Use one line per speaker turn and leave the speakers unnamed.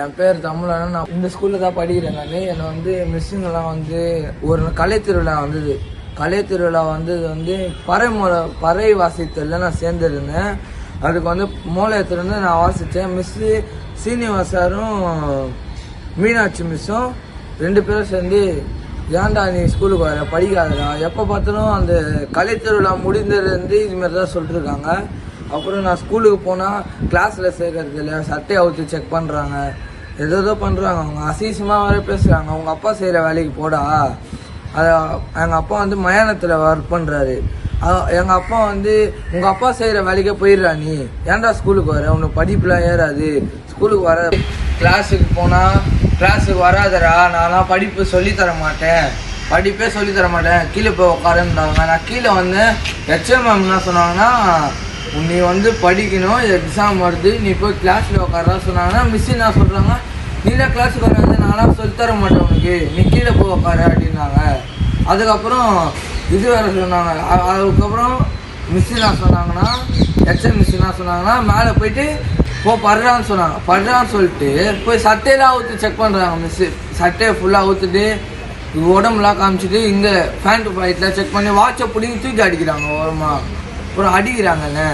என் பேர் தமிழன். நான் இந்த ஸ்கூலில் தான் படிக்கிறேன் நான். என்னை வந்து மிஸ்ஸுங்கெல்லாம் வந்து ஒரு கலை திருவிழா வந்தது. கலை திருவிழா வந்தது வந்து பறை மூல பறை வாசித்தல்ல நான் சேர்ந்துருந்தேன். அதுக்கு வந்து மூலயத்துலேருந்து நான் வாசித்தேன் மிஸ்ஸு சீனிவாசாரும் மீனாட்சி மிஸ்ஸும் ரெண்டு பேரும் சேர்ந்து ஏன்டா நீ ஸ்கூலுக்கு வர? படிக்காதடா. எப்போ பார்த்தாலும் அந்த கலை திருவிழா முடிந்ததுலேருந்து இதுமாரி தான் சொல்லிட்டுருக்காங்க அப்புறம் நான் ஸ்கூலுக்கு போனால் கிளாஸில் சேர்க்கறது இல்லை சட்டையை அவுத்து செக் பண்ணுறாங்க ஏதோ பண்ணுறாங்க அவங்க அசீசமாக வர பேசுகிறாங்க அவங்க அப்பா செய்கிற வேலைக்கு போடா. அதை எங்கள் அப்பா வந்து மயானத்தில் ஒர்க் பண்ணுறாரு எங்கள் அப்பா வந்து உங்கள் அப்பா செய்கிற வேலைக்கே போயிடுறா நீ. ஏன்டா ஸ்கூலுக்கு வர? உனக்கு படிப்புலாம் ஏறாது. ஸ்கூலுக்கு வர கிளாஸுக்கு போனால் கிளாஸுக்கு வராதடா. நான்லாம் படிப்பு சொல்லித் தர மாட்டேன். படிப்பே சொல்லித் தர மாட்டேன். கீழே போய் உட்காருன்றாங்க நான் கீழே வந்து ஹெச்எம் மேம் என்ன சொன்னாங்கன்னா நீ வந்து படிக்கணும் எக்ஸாம் வருது நீ போய் கிளாஸில் உட்காரா சொன்னாங்கன்னா மிஸ் என்ன சொல்கிறாங்க நீலாம் கிளாஸுக்கு வராது நான்லாம் சொல்லித் தர மாட்டேன் உனக்கு. நீ கீழே போய் உட்காரு அப்படின்னாங்க. அதுக்கப்புறம் இது வேறு சொன்னாங்க. அதுக்கப்புறம் மிஸ் என்ன சொன்னாங்கன்னா ஹெச்எம் மிஸ் என்ன சொன்னாங்கன்னா மேலே போயிட்டு போ படுறான்னு சொன்னாங்க. படுறான்னு சொல்லிட்டு போய் சட்டையெல்லாம் ஊற்றி செக் பண்ணுறாங்க மிஸ்ஸு சட்டையை ஃபுல்லாக ஊற்றுட்டு உடம்புலாம் காமிச்சிட்டு இங்கே ஃபேண்ட் பாக்கெட்டில் செக் பண்ணி வாட்சை பிடிங்கி தூக்கி அடிக்கிறாங்க ஓரமாக அப்புறம் அடிக்கிறாங்கண்ணே